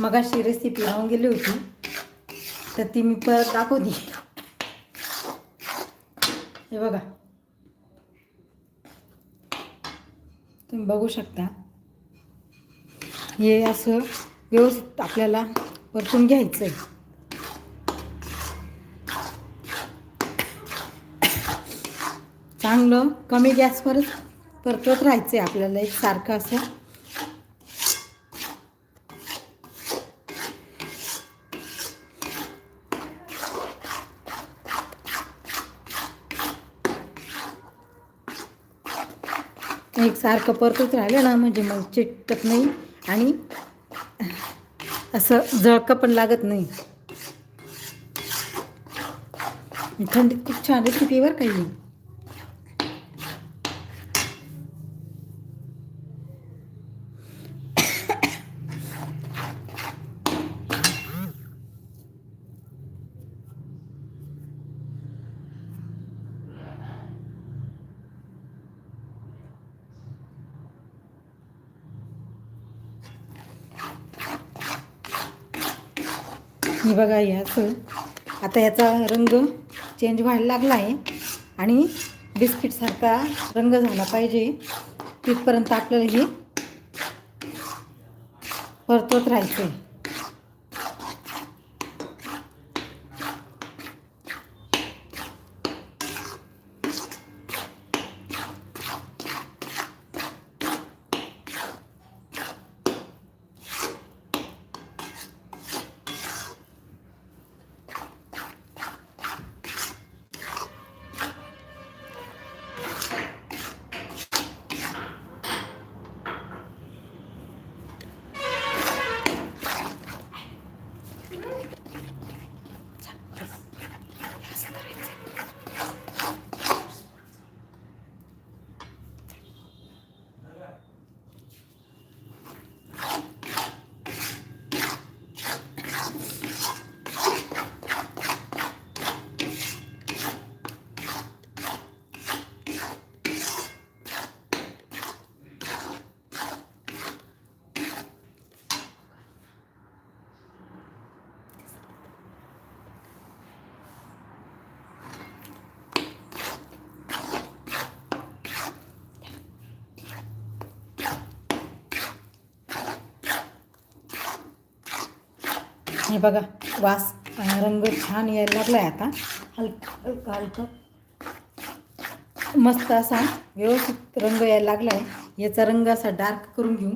मगाशी रेसिपी लावून गेली होती. तर ती मी परत दाखवली हे बघा. तुम्ही बघू शकता. हे असं व्यवस्थित आपल्याला परतून घ्यायचं आहे चांगलं कमी गॅसवरच परतवत राहायचं आहे आपल्याला एक सारखं असं. एक सारखं परतत राहिलं ना म्हणजे मग चिटकत नाही आणि असं जळकं पण लागत नाही. थंडीत खूप छान रेसिपी बरं काही बघा याचं आता याचा रंग चेंज व्हायला लागला आहे. आणि बिस्किटसारखा रंग झाला पाहिजे. तिथपर्यंत आपल्याला हे परतवत राहायचं आहे हे बघा वास रंग छान यायला लागला आहे आता. हलकं हलकं मस्त असा व्यवस्थित रंग यायला लागला आहे याचा रंग असा डार्क करून घेऊ.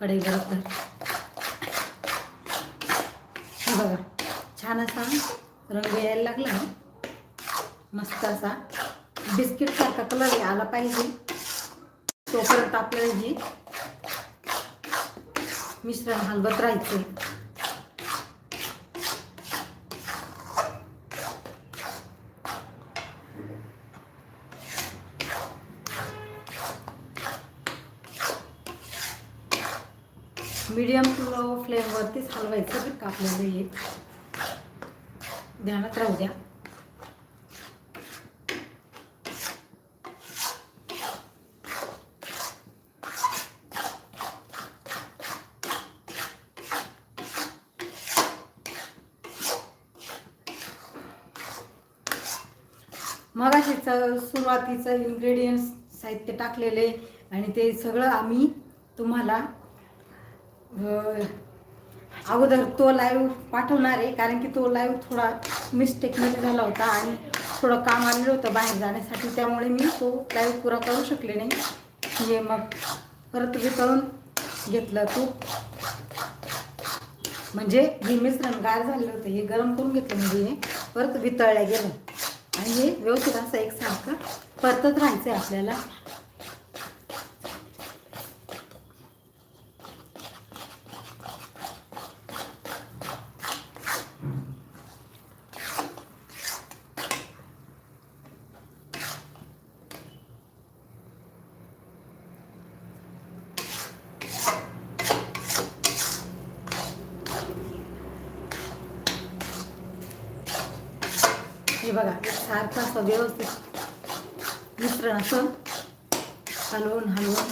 कढई गरम कर. बघा छान असा रंग यायला लागला मस्त असा बिस्किट सारखा कलर आला पाहिजे. तोपर्यंत आपल्याला जी मिश्रण हलवत राहायचं तेच हलवायचं बरं का आपल्याला हे. ध्यानात राहू द्या. मगाशीचं सुरुवातीचं इन्ग्रेडियंट्स साहित्य टाकलेले आणि ते सगळं आम्ही तुम्हाला अगोदर तो लाईव्ह पाठवणार आहे कारण की तो लाईव्ह थोडा मिस्टेकमध्ये झाला होता आणि थोडं काम आलेलं होतं बाहेर जाण्यासाठी. त्यामुळे मी तो लाईव्ह पुरा करू शकले नाही. हे मग परत वितळून घेतलं तूप म्हणजे हे मिश्रण गार झालेलं होतं. हे गरम करून घेतलं म्हणजे हे परत वितळल्या गेलं. आणि हे व्यवस्थित असं एकसारखं परतत राहायचं आहे आपल्याला. हे बघा सारखं असं व्यवस्थित. मिश्रण असं हलवून हलवून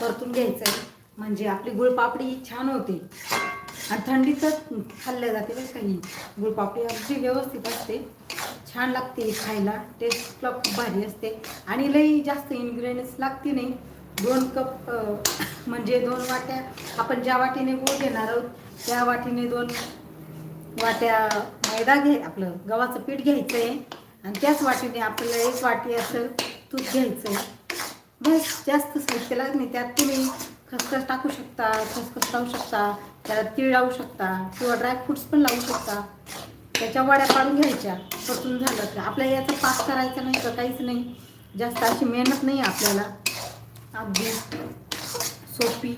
परतून घ्यायचं आहे म्हणजे आपली गुळपापडी छान होते. आणि थंडीतच खाल्ल्या जाते बरं काही गुळपापडी अगदी व्यवस्थित असते. छान लागते खायला. टेस्टला खूप भारी असते. आणि लई जास्त इन्ग्रेडियंट्स लागते नाही. दोन कप म्हणजे दोन वाट्या आपण ज्या वाटीने गूळ घेणार आहोत त्या वाटीने दोन वाट्या मैदा घे आपलं गव्हाचं पीठ घ्यायचं आहे आणि त्याच वाटीने आपल्याला एक वाटी असं तूप घ्यायचं आहे बस जास्त साहित्य लागत नाही त्यात तुम्ही खसखस टाकू शकता खसखस लावू शकता त्याला तीळ लावू शकता किंवा ड्रायफ्रुट्स पण लावू शकता. त्याच्या वड्या पाडून घ्यायच्या परतून झालं तर. आपल्याला याचा पाक करायचा नाही तर काहीच नाही. जास्त अशी मेहनत नाही आहे आपल्याला. अगदी सोपी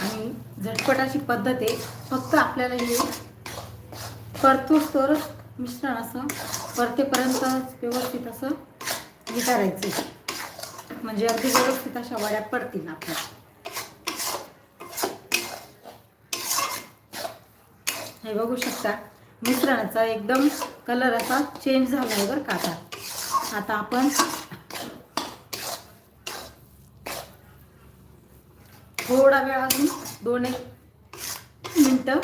आणि झटपट अशी पद्धत आहे. फक्त आपल्याला हे परतोच मिश्रण असं परतेपर्यंत व्यवस्थित असं हे करायचं म्हणजे अगदी व्यवस्थित अशा वड्या पडतील आपल्या. हे बघू शकता मिश्रणाचा एकदम कलर असा चेंज झाला आहे बरं का आता. आता आपण थोडा वेळ अजून दोन एक मिनटं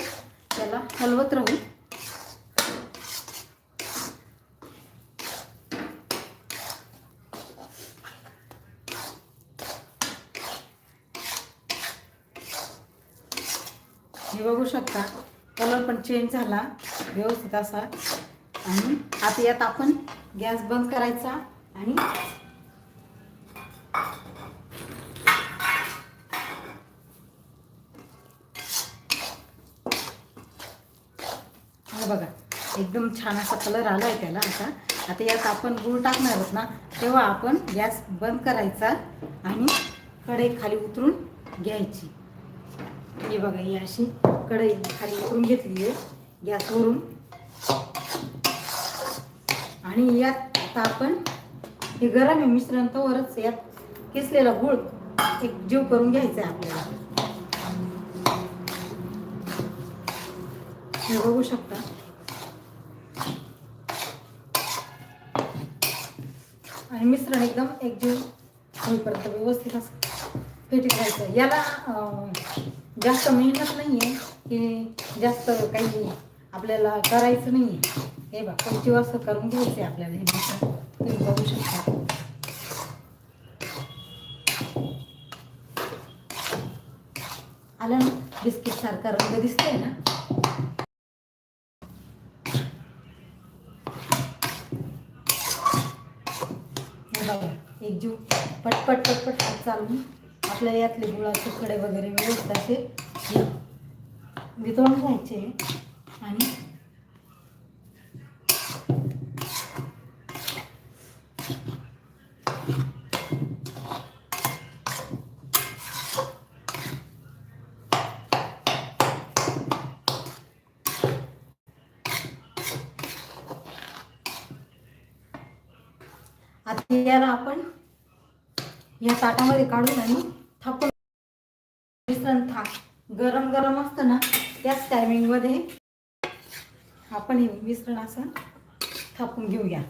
त्याला हलवत राहू हे बघू शकता. कलर पण चेंज झाला. व्यवस्थित असा. आणि आता यात आपण गॅस बंद करायचा आणि बघा एकदम छान असा कलर आला आहे त्याला आता. आता यात आपण गूळ टाकणार आहोत ना तेव्हा आपण गॅस बंद करायचा आणि कढई खाली उतरून घ्यायची. ही बघा ही अशी कढई खाली करून घेतली आहे. गॅसवरून. आणि यात आता आपण हे गरम आहे मिश्रण तोवरच यात किसलेला गूळ एक जीव करून घ्यायचा आहे आपल्याला. हे बघू शकता. आणि मिश्रण एकदम एकजीव होईपर्यंत व्यवस्थित असं फेटीत घ्यायचं याला जास्त मेहनत नाही आहे की जास्त काही आपल्याला करायचं नाही आहे हे बघ पंचीव असं करून घ्यायचं आहे आपल्याला हे मिश्रण तुम्ही बघू शकता. आलं ना? बिस्किट सारखा रंग दिसतोय ना? एक जीव पटपट पटपट हात चालून आपल्या यातले गुळाचे खडे वगैरे व्यवस्थित असे वितळून घ्यायचे आणि आता याला आपण या ताटामध्ये काढून आणि थापून मिश्रण था. गरम गरम असतं ना त्याच टायमिंगमध्ये आपण हे मिश्रण असं थापून घेऊया.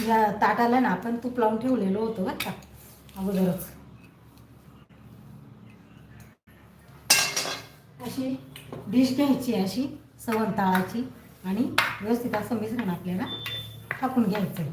या ताटाला ना आपण तूप लावून ठेवलेलो होतो बरं का अगोदरच. अशी डिश घ्यायची अशी सवन ताळाची आणि व्यवस्थित असं मिश्रण आपल्याला टाकून घ्यायचं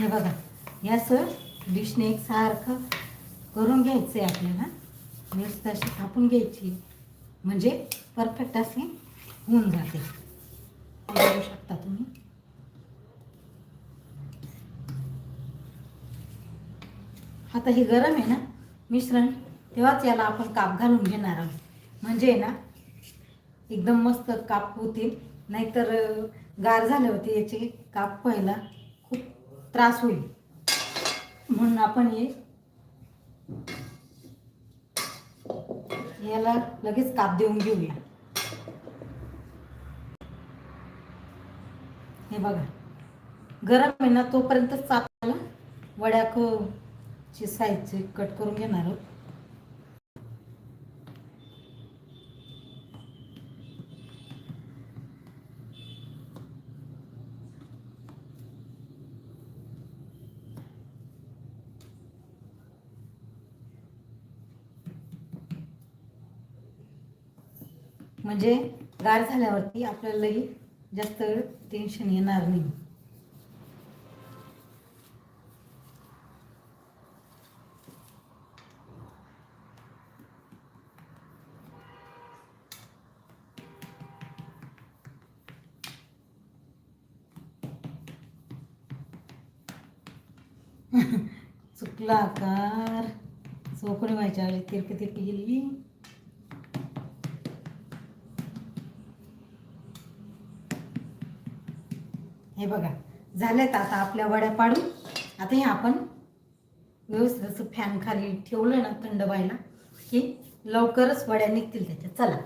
हे बघा याचं डिशने एक सारखं करून घ्यायचं आहे आपल्याला. व्यवस्थित अशी थापून घ्यायची. म्हणजे परफेक्ट असे होऊन जाते. बघू शकता तुम्ही. आता हे गरम आहे ना मिश्रण तेव्हाच याला आपण काप घालून घेणार आहोत. म्हणजे ना एकदम मस्त काप होतील. नाहीतर गार झाले होते याचे काप व्हायला खूप त्रास होईल. म्हणून आपण हे याला लगेच काप देऊन घेऊया. हे बघा. गरम आहे ना तोपर्यंतच आपल्याला वड्या क- ची साईजचे कट करून घेणार आहोत. म्हणजे गार झाल्यावरती आपल्यालाही जास्त टेन्शन येणार नाही. चुकला आकार. चोकणी व्हायच्या वेळी तिरकी तिरकी गेली हे बघा झालेत आता आपल्या वड्या पाडून. आता हे आपण व्यवस्थित असं फॅन खाली ठेवलं ना थंड व्हायला की लवकरच वड्या निघतील त्याच्या चला.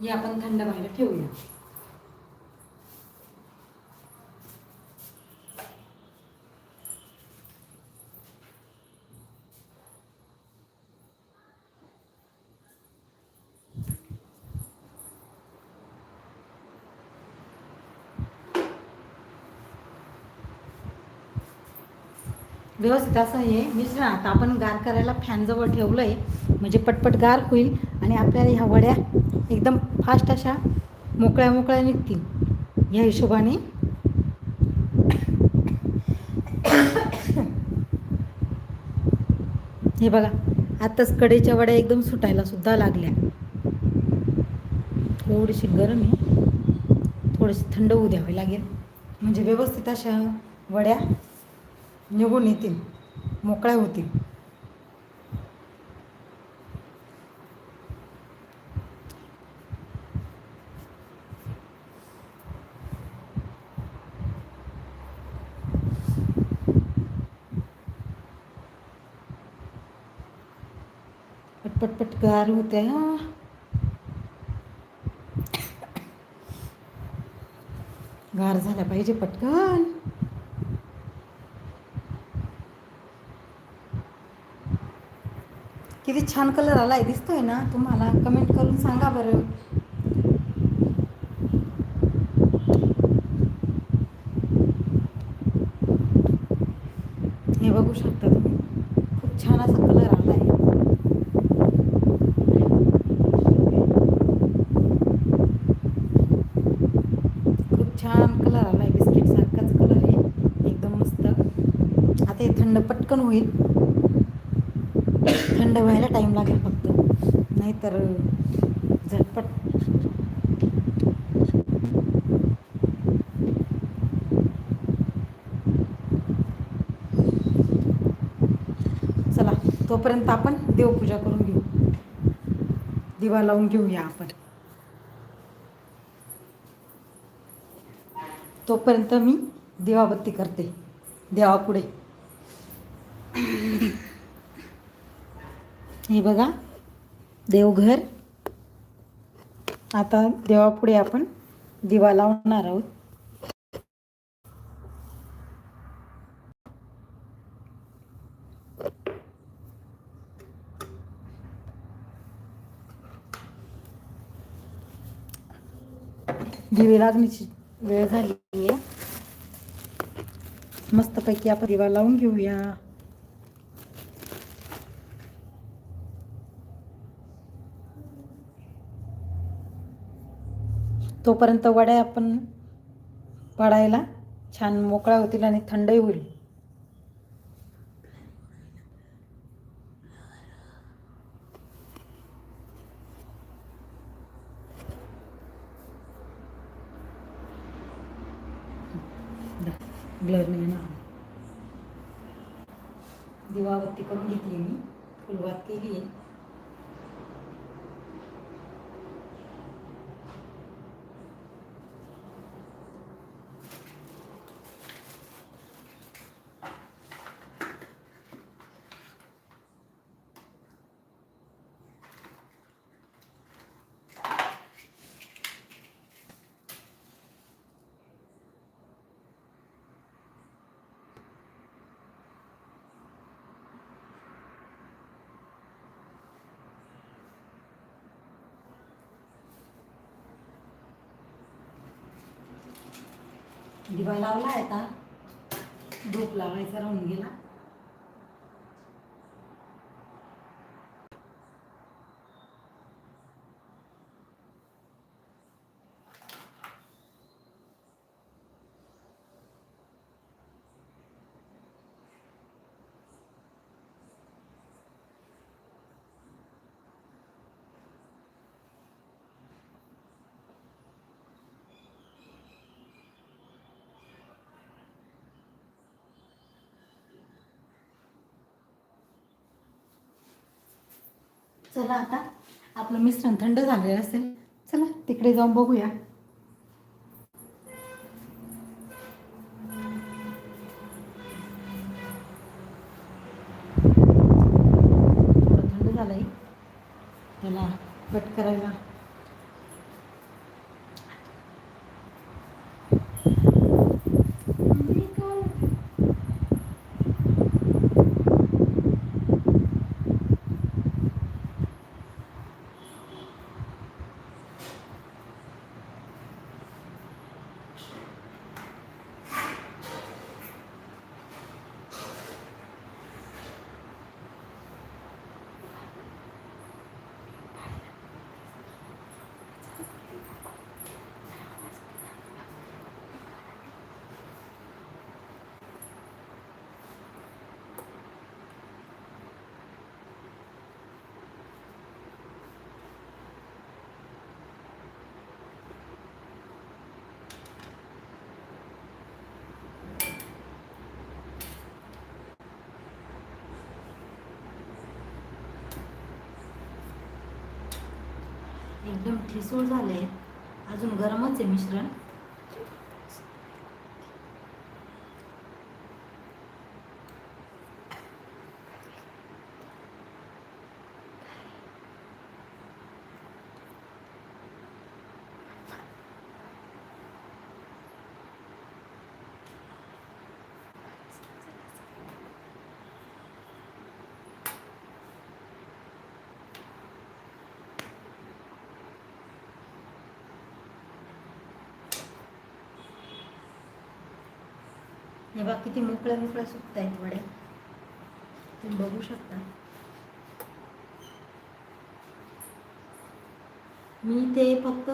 हे आपण थंड व्हायला ठेवूया. व्यवस्थित असं हे मिश्रण आता आपण गार करायला फॅनजवळ ठेवलं आहे म्हणजे पटपट गार होईल आणि आपल्याला ह्या वड्या एकदम फास्ट अशा मोकळ्या मोकळ्या निघतील. या हिशोबाने. हे बघा आत्ताच कडेच्या वड्या एकदम सुटायला सुद्धा लागल्या. थोडीशी गरम आहे. थोडीशी थंड होऊ द्यावी लागेल. म्हणजे व्यवस्थित अशा वड्या निघून येतील. मोकळ्या होतील. पटपट गार होते हा. गार झाला पाहिजे पटकन. किती छान कलर आला आहे दिसतोय ना? तुम्हाला कमेंट करून सांगा बरं. हे बघू शकता तुम्ही. खूप छान असा कलर आला आहे खूप छान कलर आलाय बिस्किट सारखाच कलर आहे. एकदम मस्त. आता हे थंड पटकन होईल. लागेल फक्त. नाहीतर झटपट. चला तोपर्यंत आपण देवपूजा करून घेऊ. दिवा लावून घेऊया आपण. तोपर्यंत मी दिवाबत्ती करते. देवापुढे. हे बघा. देवघर. आता देवापुढे आपण दिवा लावणार आहोत. दिवे लागण्याची वेळ झाली आहे. मस्तपैकी आपण दिवा लावून घेऊया. तोपर्यंत वड्या आपण पाडायला छान मोकळ्या होतील आणि थंडही होईल. ब्लर नाही ना. दिवाबत्ती करून घेतली मी. फुलवात केली आहे दिवा लावला आहे आता. धूप लावायचा राहून गेला. चला आता. आपलं मिश्रण थंड झालेलं असेल. चला तिकडे जाऊन बघूया. थंड झालंय. त्याला कट करायला एकदम ठिसूळ झाले. अजून गरमच आहे मिश्रण. हे बघा किती मोकळ्या मोकळ्या सुकत आहेत वड्या तुम्ही बघू शकता. मी ते फक्त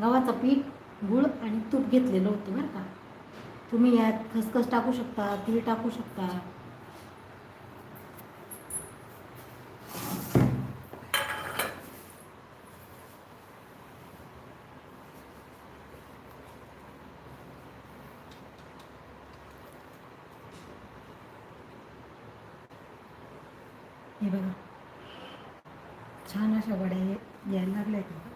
गव्हाचं पीठ गुळ आणि तूप घेतलेलं होतं बरं का. तुम्ही यात खसखस टाकू शकता तीळ टाकू शकता हे बघा छान अशा वड्या ये- यायला लागल्या आहेत बघा.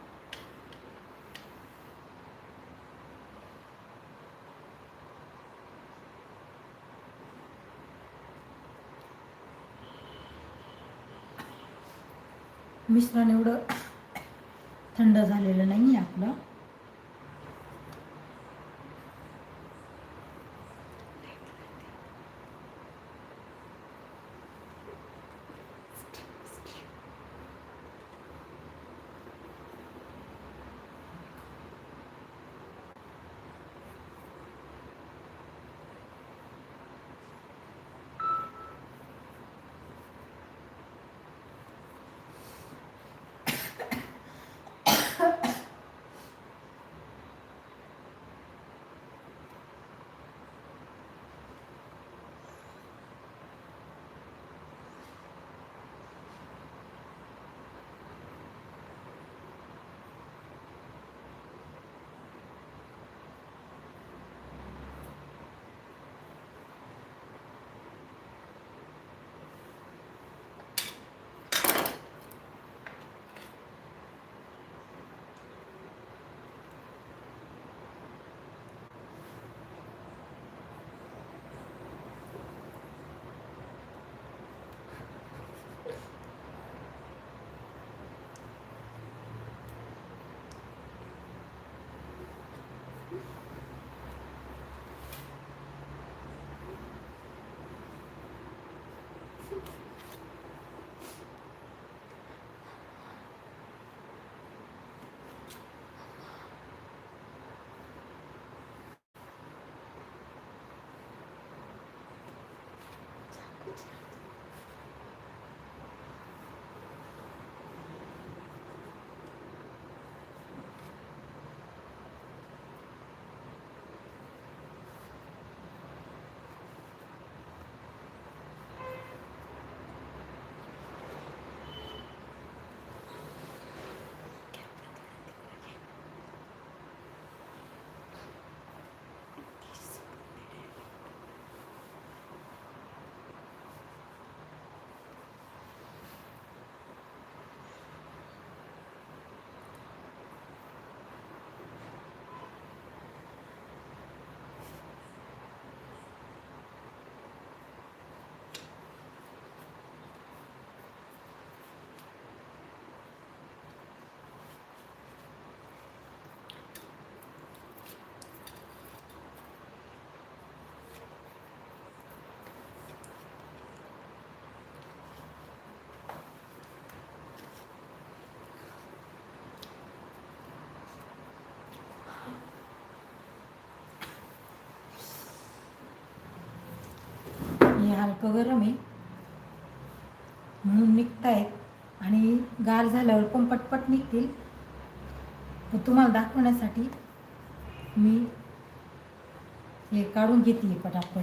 मिश्रण एवढं थंड झालेलं नाही आहे आपलं. हलकं गरम आहे म्हणून निघतायत आणि गार झाल्यावर पण पटपट निघतील. तर तुम्हाला दाखवण्यासाठी मी हे काढून घेते पटापट.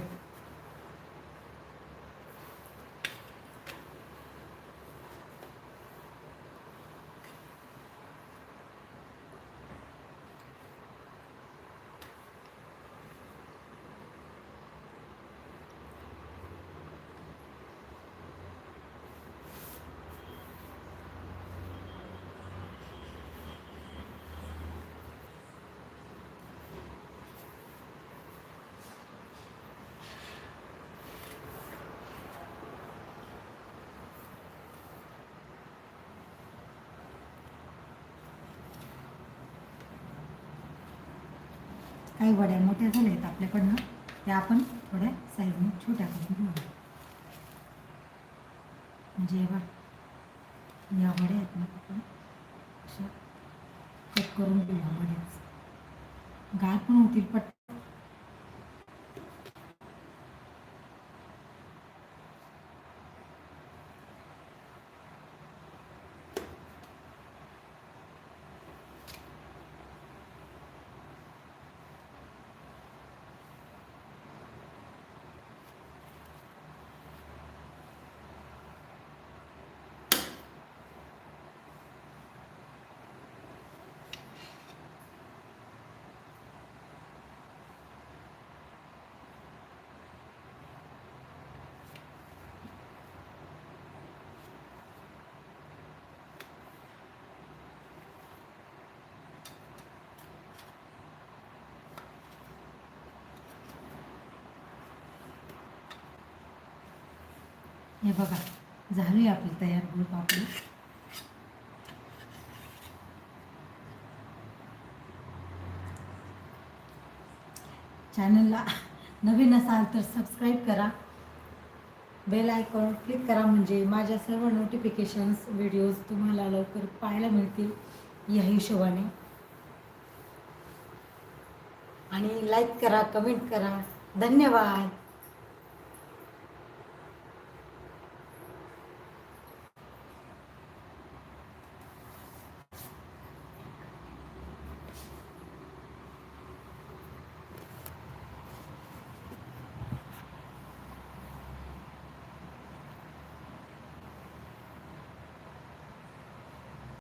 काही वड्या मोठ्या झाल्या आहेत आपल्याकडनं त्या आपण थोड्या साईजने छोट्या करून घेऊ. म्हणजे हे बघ, या वड्या आहेत ना आपण अशा कट करून घेऊ या वड्याच गार पण होतील पट हे बघा झाली आपली तयार गुळ पापडी चॅनलला नवीन असाल तर सबस्क्राईब करा. बेल आयकॉन क्लिक करा म्हणजे माझ्या सर्व नोटिफिकेशन्स व्हिडिओज तुम्हाला लवकर पाहायला मिळतील या हिशोबाने. आणि लाईक करा कमेंट करा. धन्यवाद.